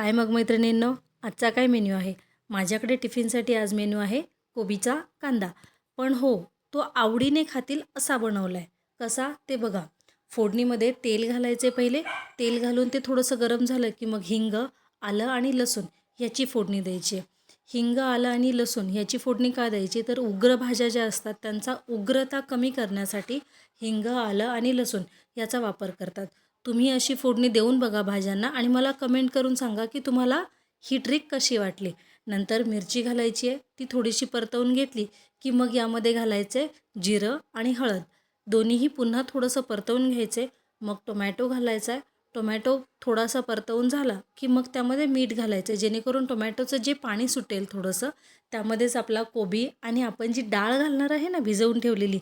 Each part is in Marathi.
काय मग मैत्रिणींनो? आजचा काय मेन्यू आहे? माझ्याकडे टिफिनसाठी आज मेन्यू आहे कोबीचा कांदा. पण हो तो आवडीने खातील असा बनवला आहे कसा? ते बघा. फोडणीमध्ये तेल घालायचे पहिले. तेल घालून ते थोडंसं गरम झालं की मग हिंग आलं आणि लसूण ह्याची फोडणी द्यायची. आहे हिंग आलं आणि लसूण ह्याची फोडणी का द्यायची? तर उग्र भाज्या ज्या असतात त्यांचा उग्रता कमी करण्यासाठी हिंग आलं आणि लसूण याचा वापर करतात. तुम्ही अशी फोडणी देऊन बघा भाज्यांना आणि मला कमेंट करून सांगा की तुम्हाला ही ट्रिक कशी वाटली. नंतर मिरची घालायची आहे ती थोडीशी परतवून घेतली की मग यामध्ये घालायचे जिरं आणि हळद. दोन्हीही पुन्हा थोडंसं परतवून घ्यायचे. मग टोमॅटो घालायचा आहे. टोमॅटो थोडासा परतवून झाला की मग त्यामध्ये मीठ घालायचं जेणेकरून टोमॅटोचं जे पाणी सुटेल थोडंसं त्यामध्येच आपला कोबी आणि आपण जी डाळ घालणार आहे ना भिजवून ठेवलेली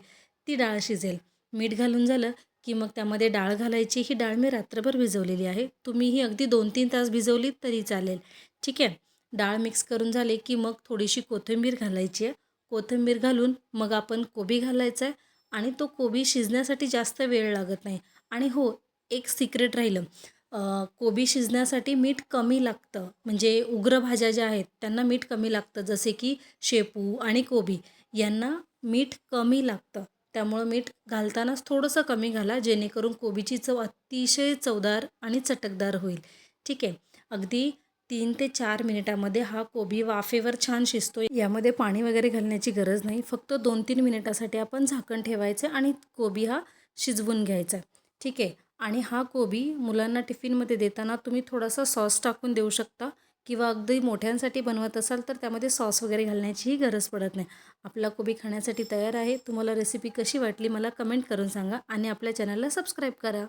ती डाळ शिजेल. मीठ घालून झालं की मग त्यामध्ये डाळ घालायची ही डाळ मी रात्रभर भिजवलेली आहे. तुम्ही ही अगदी दोन तीन तास भिजवली तरी चालेल. ठीक आहे? डाळ मिक्स करून झाले की मग थोडीशी कोथिंबीर घालायची आहे. कोथिंबीर घालून मग आपण कोबी घालायचा आहे आणि तो कोबी शिजण्यासाठी जास्त वेळ लागत नाही. आणि हो एक सिक्रेट राहिलं. कोबी शिजण्यासाठी मीठ कमी लागतं. म्हणजे उग्र भाज्या ज्या आहेत त्यांना मीठ कमी लागतं. जसे की शेपू आणि कोबी यांना मीठ कमी लागतं. त्यामुळं मीठ घालतानाच थोडंसं कमी घाला जेणेकरून कोबीची चव अतिशय चवदार आणि चटकदार होईल. ठीक आहे. अगदी तीन ते चार मिनिटामध्ये हा कोबी वाफेवर छान शिजतो यामध्ये पाणी वगैरे घालण्याची गरज नाही. फक्त दोन तीन मिनिटासाठी आपण झाकण ठेवायचं आणि कोबी हा शिजवून घ्यायचा ठीक आहे. आणि हा कोबी मुलांना टिफिनमध्ये देताना तुम्ही थोडासा सॉस टाकून देऊ शकता. किंवा अगदी मोठ्यांसाठी बनवत असाल तर त्यामध्ये सॉस वगैरे घालण्याचीही गरज पडत नाही. आपला कोबी खाण्यासाठी तयार आहे. तुम्हाला रेसिपी कशी वाटली मला कमेंट करून सांगा आणि आपल्या चॅनलला सबस्क्राईब करा.